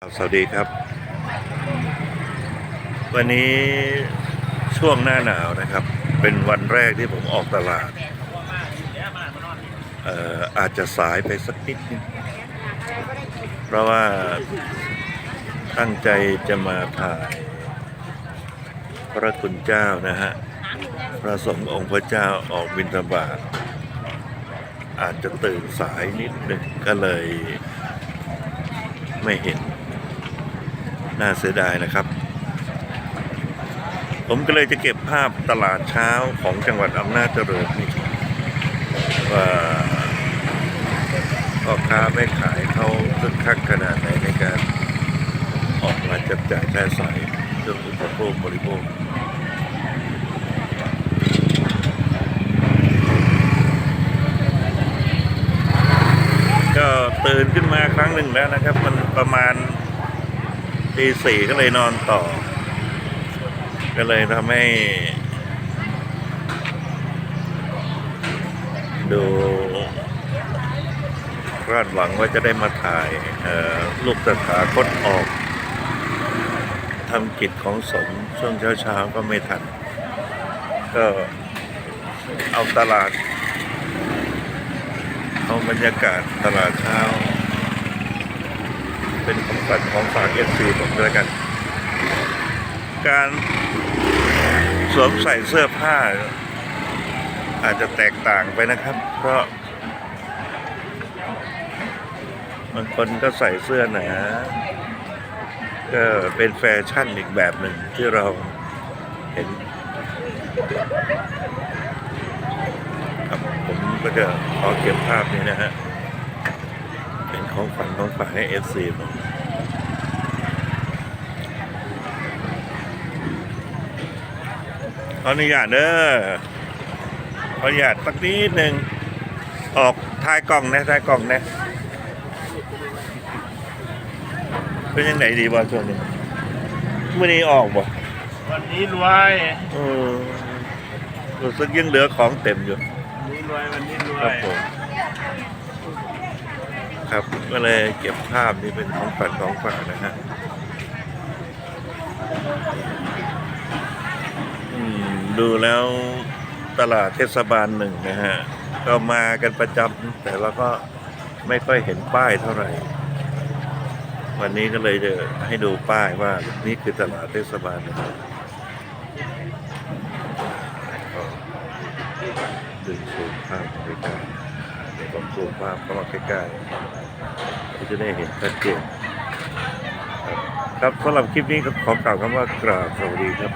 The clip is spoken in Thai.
ครับสวัสดีครับ วันนี้ช่วงหน้าหนาวนะครับ เป็นวันแรกที่ผมออกตลาดเอ่ออาจจะสายไปสักนิดนึงเพราะว่าตั้งใจจะมาถ่าย พระคุณเจ้านะฮะพระสงฆ์องค์พระเจ้าออกบิณฑบาตอาจจะตื่นสายนิดหนึ่งก็เลยไม่เห็น น่าเสียดายนะครับ ผมก็เลยจะเก็บภาพตลาดเช้าของจังหวัดอำนาจเจริญนี่ว่าพ่อค้าแม่ขายเขาคึกคักขนาดไหนในการออกมาจับจ่ายใช้สอยเครื่องอุปโภคบริโภคก็ตื่นขึ้นมาครั้งหนึ่งแล้วนะครับ มันประมาณ ตีสี่ก็เลยนอนต่อ ก็เลยทำให้ ดูคาดหวังว่าจะได้มาถ่ายลูกตถาคตออกทำกิจของสงฆ์ช่วงเช้าๆก็ไม่ทัน ก็เอาตลาด เอาบรรยากาศตลาดเช้า เป็นของฝันของฝากเอฟซีผมด้วยกัน การสวมใส่เสื้อผ้า อาจจะแตกต่างไปนะครับ เพราะบางคนก็ใส่เสื้อหนาก็เป็นแฟชั่นอีกแบบหนึ่งที่เราเห็นครับผมก็จะขอเก็บภาพนี้นะฮะ ของฝันของฝากให้เอฟซีผมขออนุญาตเด้อขออนุญาตสักนิดหนึ่งออกท้ายกล่องนะท้ายกล่องนะเป็นยังไงดีบ่ช่วงนี้เมื่อนี้ออกบ่วันนี้รวยเออรู้สึกยังเหลือของเต็มอยู่วันนี้รวยวันนี้รวครับยผม ครับ ก็เลยเก็บภาพนี้เป็นของฝันของฝากนะฮะอืมดูแล้วตลาดเทศบาลหนึ่งนะฮะ ก็มากันประจำแต่ว่าก็ไม่ค่อยเห็นป้ายเท่าไหร่ วันนี้ก็เลยจะให้ดูป้ายว่านี่คือตลาดเทศบาลหนึ่งก็ดึงซูมภาพใกล้ๆเดี๋ยว ผมซูมภาพเข้ามาใกล้ๆก็จะได้เห็นชัดเจนครับครับสำหรับคลิปนี้ก็ขอกล่าวคำว่ากราบสวัสดีครับ